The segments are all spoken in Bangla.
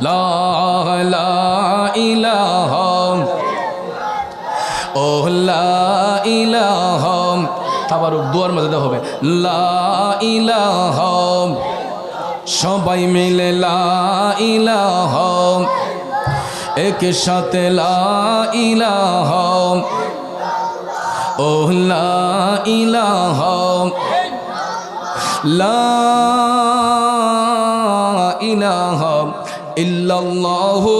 লা ইলাহা। ও লা ইলাহা। আবার দুয়ার মধ্যে দেওয়া হবে। লা ইলাহা। সবাই মিলে লা ইলাহা। এক সাথে লা ইলাহা। ও লা ইলাহা। লা ইল্লাল্লাহু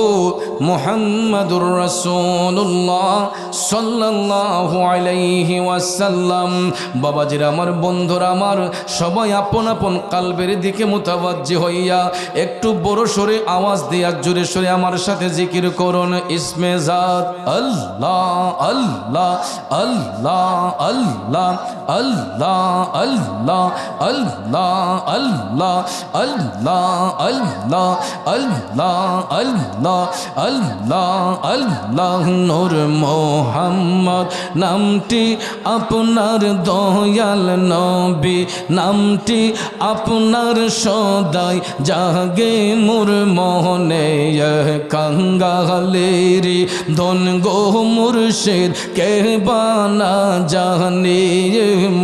মুহাম্মাদুর রাসূলুল্লাহ সাল্লাল্লাহু আলাইহি ওয়াসাল্লাম বাবাজির আমার বন্ধুরা আমার সবাই আপন আপন কালবের দিকে মুতাবাজ্জি হইয়া একটু বড় সরে আওয়াজ দিয়া জোরে সরে আমার সাথে জিকির করুন ইসমে জাত আল্লাহ আল্লাহ আল্লাহ আল্লাহ আল্লাহ আল্লাহ আল্লাহ আল্লাহ আল্লাহ আল্লাহ আল্লাহ আল্লাহ আল্লাহ আল্লাহ আল্লাহ নূর মোহাম্মদ। নামটি আপনার দয়াল নবী। নামটি আপনার সদাই জাগে মোর মোহনে কাঙ্গালেরি। ধন গো মুর্শিদ কে বানা জানে,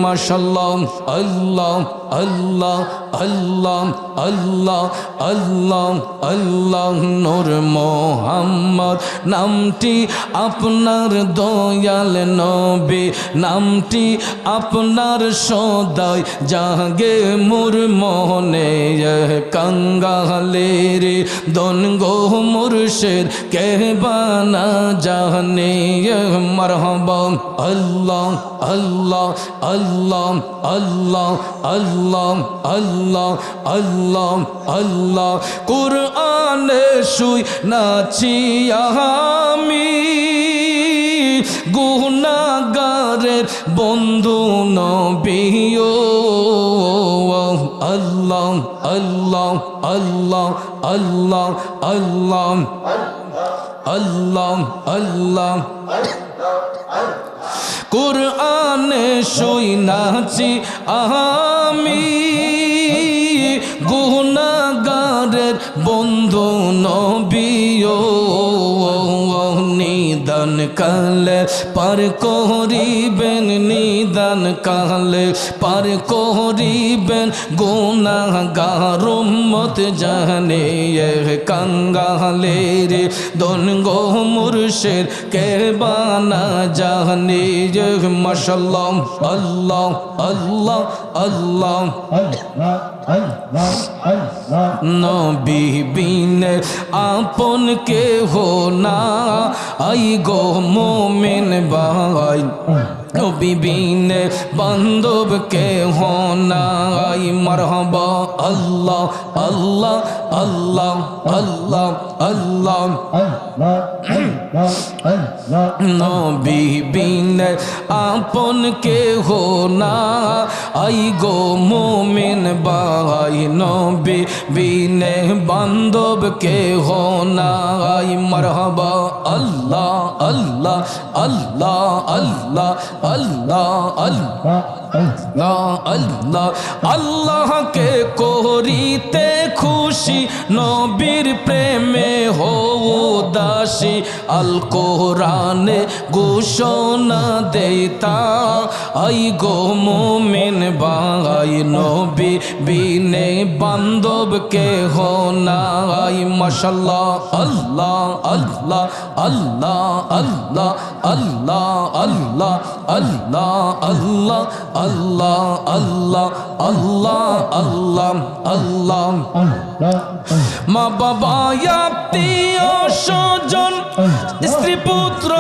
মাশাল্লাহ, আল্লাহ আল্লাহ আল্লাহ আল্লাহ আল্লাহ আল্লাহ নূর মোহাম্মদ। নামটি আপনার দয়াল নবী, নামটি আপনার সদাই জাগে মোর মোহনে কাঙ্গালের দন গো মুর্শিদ, কে বানা জানে মারহাবা, আল্লাহ আল্লাহ আল্লাহ আল্লাহ আল্লাহ আল্লাহ আল্লাহ আল্লাহ, কুরআনে শুই নাচি আমি গুনাগারের বন্ধু নবীও। আল্লাহ আল্লাহ আল্লাহ আল্লাহ আল্লাহ আল্লাহ আল্লাহ। কোরআনে শুই নাচি, আমি কালে, পার করিবেন নিদান কালে, পার করিবেন গুনাগার মত জানে কাঙ্গালে রে দন গো মুর্শের কে বানা জানে মাশাল্লাহ আল্লাহ আল্লাহ আল্লাহ। নবী বিনে আপন কে হো না। আই গো মোমেন ভাই, নবী বিনে বান্ধব কে হো না। আই মারহাবা আল্লাহ আল্লাহ আল্লাহ আল্লাহ আল্লাহ। নবী বিনে আপন কে হো না। আই গো মোমিন বাই নবী বিনে বান্ধব কে হো না। আই মারহাবা, আল্লাহ আল্লাহ আল্লাহ আল্লাহ আল্লাহ আল্লাহ আল্লাহ আল্লাহ আল্লাহকে করিতে খুশি নবীর প্রেমে হো দাসী আল কোরআনে ঘোষণা দেতা আই গো মোমিন বাই নবী বিনে বান্ধব কে হো নাই মাশাল্লাহ আল্লাহ আল্লাহ আল্লাহ আল্লাহ আল্লাহ আল্লাহ আল্লাহ আল্লাহ আল্লাহ আল্লাহ আল্লাহ আল্লাহ আল্লাহ মা বাবা আত্মীয় স্বজন স্ত্রী পুত্র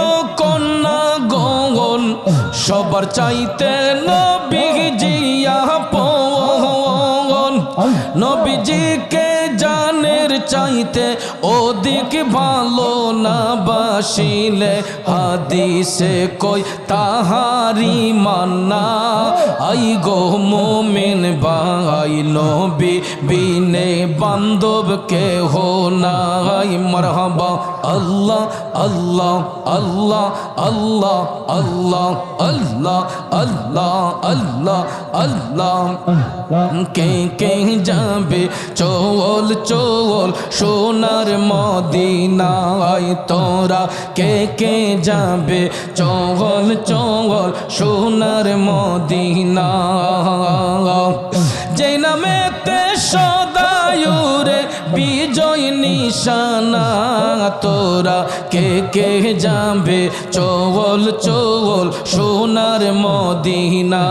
কন্যা গগন সবার চাইতে নবীজি আপন নবীজিকে চাইতে ওদিক ভালো না বাসিলে হাদিসে কই তাহারি মান্না। আই গো মোমিন বাই নবী বিনে বান্ধব কে হো নাই। মরহবা আল্লাহ আল্লাহ আল্লাহ আল্লাহ আল্লাহ আল্লাহ আল্লাহ আল্লাহ আল্লাহ। কে কে যাবে চোল চোল সোনার মদিনায়? তোরা কে কে যাবে চোল চোল সোনার মদিনা যে সদায়ুরে বিজয় নিশানা, তোরা কে কে যাবে? চোল চোল সোনার মদিনা,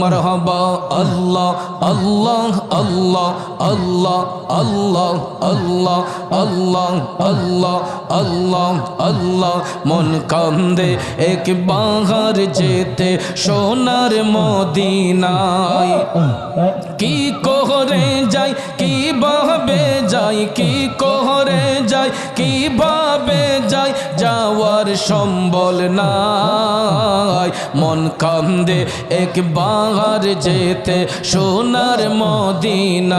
মরহবা, আল্লাহ আল্লাহ আল্লাহ আল্লাহ আল্লাহ আল্লাহ আল্লাহ আল্লাহ আল্লাহ আল্লাহ। মন কান্দে এক বাহার যেতে, সোনার মদিনায়। কি কোহরে যাই, কি ভাবে যাই, কি কোহরে যাই, কি ভাবে যাই, যাওয়ার সম্বল নাই। মন কান্দে একবার যেতে, সোনার মদিনায়।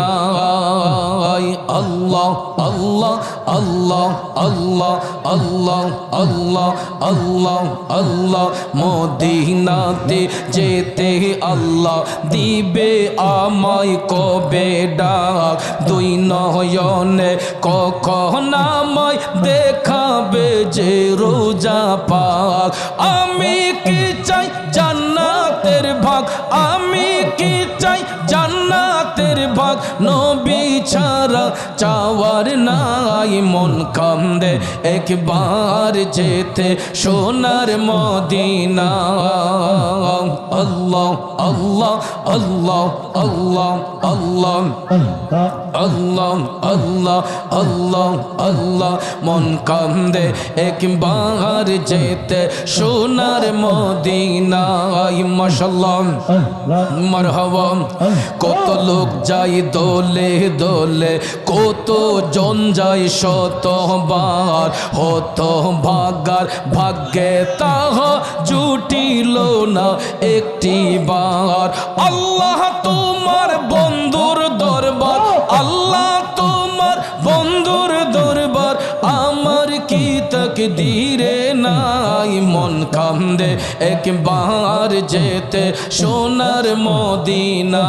আল্লাহ আল্লাহ আল্লাহ আল্লাহ আল্লাহ আল্লাহ আল্লাহ আল্লাহ, মদিনাতে যেতে আল্লাহ দিবে আমায় কবে ডাক? দুই নয়নে কখন আমায় দেখাবে যে রোজা পাক? আমি কি চাই জান্নাতের ভাগ? আমি কি চাই জান্নাতের ভাগ নবী ছাড়া চাওয়ার নাই। মন কান্দে একবার যেতে সোনার মদিনা। আল্লাহ আল্লাহ আল্লাহ আল্লাহ আল্লাহ। আল্লাহ আল্লাহ আল্লাহ আল্লাহ। মন কান্দে একবার যেতে সোনার মদিনায়। মাশাল্লাহ মারহাবা। কত লোক যাই দোলে দোলে, কত জন যায় শতবার হত ভাগার ভাগ্যে তাহ জুটিল না একটি বার। আল্লাহ তোমার বন্ধুর দরবার, আল্লাহ তোমার বন্ধুর দরবার, আমার কি তক নাই মন কান্দে একবার যেতে সোনার মদিনায়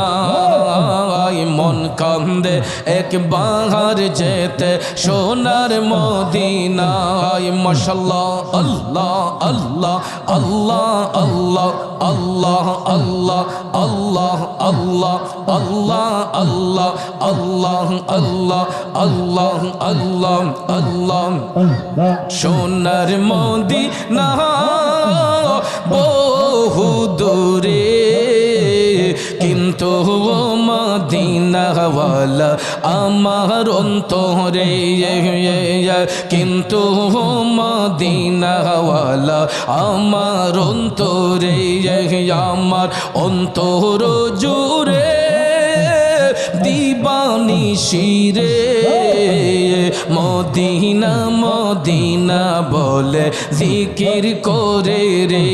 মন কান্দে একবার যেতে সোনার মদিনায় মশাল্লাহ আল্লাহ আল্লাহ আল্লাহ আল্লাহ আল্লাহ আল্লাহ আল্লাহ আল্লাহ আল্লাহ আল্লাহ আল্লাহ আল্লাহ আল্লাহ আল্লাহ আল্লাহ সোনার মোদি বহু দূরে, কিন্তু মদিনাওয়ালা আমার অন্তরে, কিন্তু মদিনাওয়ালা আমার অন্তরে, আমার অন্তর জুড়ে দিবানি শিরে। মদিনা মদিনা বলে জিকির করে রে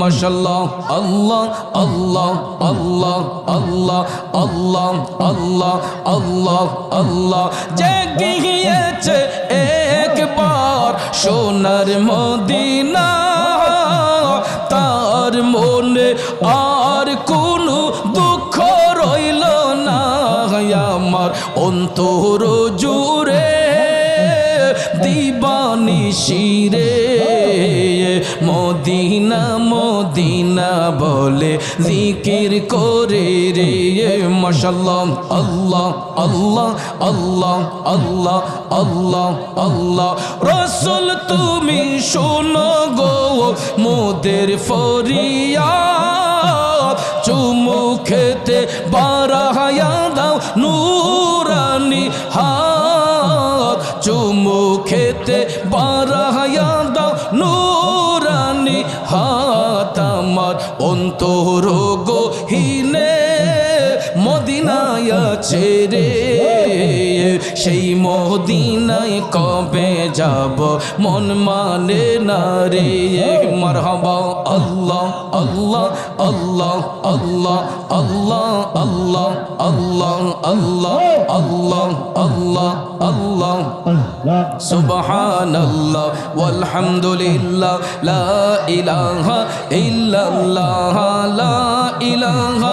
মশাল্লাহ আল্লাহ আল্লাহ আল্লাহ আল্লাহ আল্লাহ আল্লাহ আল্লাহ আল্লাহ। যে গিয়েছে একবার সোনার মদিনা, তার মনে আর কোনো দুঃখ রইল না। আমার অন্তর জুড়ে দিবানি শিরে, মদিনা মদিনা বলে জিকির করে রে মশাল্লাহ আল্লাহ আল্লাহ আল্লাহ আল্লাহ আল্লাহ আল্লাহ। রসুল তুমি শোনো গো, মোদের ফরিয়া চুমু খেতে বারাহায়া দাও, নুরানি হাত হাত আমার অন্তর গো হিনে মদিনায় ছেড়ে সেই মদিনায় কবে যাব মন মানে না রে মারহাবা আল্লাহ আল্লাহ আল্লাহ আল্লাহ আল্লাহ আল্লাহ আল্লাহ আল্লাহ আল্লাহ আল্লাহ আল্লাহ সুবহানাল্লাহ ওয়ালহামদুলিল্লাহ লা ইলাহা ইল্লাল্লাহ লা ইলাহা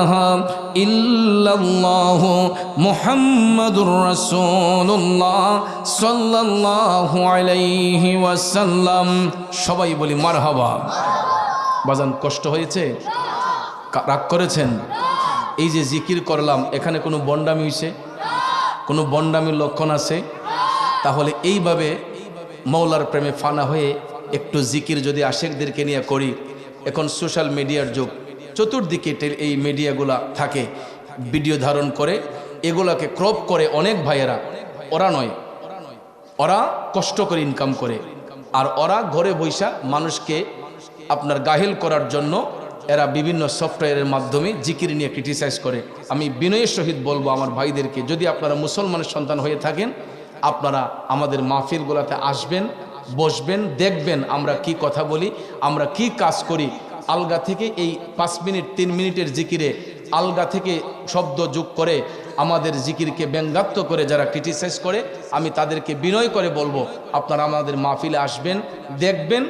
ইলাহা ইল্লাল্লাহ মুহাম্মাদুর রাসূলুল্লাহ সাল্লাল্লাহু আলাইহি ওয়াসাল্লাম। সবাই বলি মারহাবা। বাজান, কষ্ট হয়েছে? রাগ করেছেন? এই যে জিকির করলাম, এখানে কোনো বন্ডামি হইছে? কোনো বন্ডামির লক্ষণ আছে? তাহলে এইভাবে মৌলার প্রেমে ফানা হয়ে একটু জিকির যদি আশেকদেরকে নিয়ে করি, এখন সোশ্যাল মিডিয়ার যুগ। চতুর্দিকে এই মিডিয়াগুলা থাকে, ভিডিও ধারণ করে, এগুলাকে ক্রপ করে অনেক ভাইয়েরা। ওরা নয়, ওরা কষ্ট করে ইনকাম করে। আর ওরা ঘরে বৈশা মানুষকে আপনার গাহিল করার জন্য এরা বিভিন্ন সফটওয়্যারের মাধ্যমে জিকির নিয়ে ক্রিটিসাইজ করে। আমি বিনয়ের সহিত বলব আমার ভাইদেরকে, যদি আপনারা মুসলমানের সন্তান হয়ে থাকেন, আপনারা আমাদের মাহফিলগুলোতে আসবেন, বসবেন, দেখবেন আমরা কি কথা বলি, আমরা কি কাজ করি আলগা থেকে এই পাঁচ মিনিট, তিন মিনিটের জিকিরে আলগা থেকে শব্দ যোগ করে আমাদের জিকিরকে ব্যঙ্গাত্ম করে যারা ক্রিটিসাইজ করে, আমি তাদেরকে বিনয় করে বলব, আপনারা আমাদের মাহফিলে আসবেন, দেখবেন,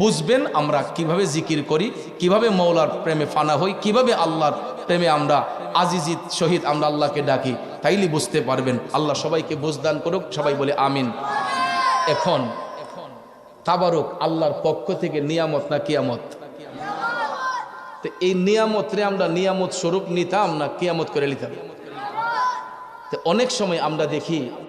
বুঝবেন আমরা কীভাবে জিকির করি, কীভাবে মৌলার প্রেমে ফানা হই, কীভাবে আল্লাহর প্রেমে আমরা আজিজিত শহীদ আমরা আল্লাহকে ডাকি, তাইলে বুঝতে পারবেন। আল্লাহ সবাইকে বুঝদান করুক, সবাই বলে আমিন। এখন এখন, তাবারক আল্লাহর পক্ষ থেকে নিয়ামত না কিয়ামত? তো এই নিয়ামতরে আমরা নিয়ামত স্বরূপ নিতাম না কিয়ামত করে নিতাম? তো অনেক সময় আমরা দেখি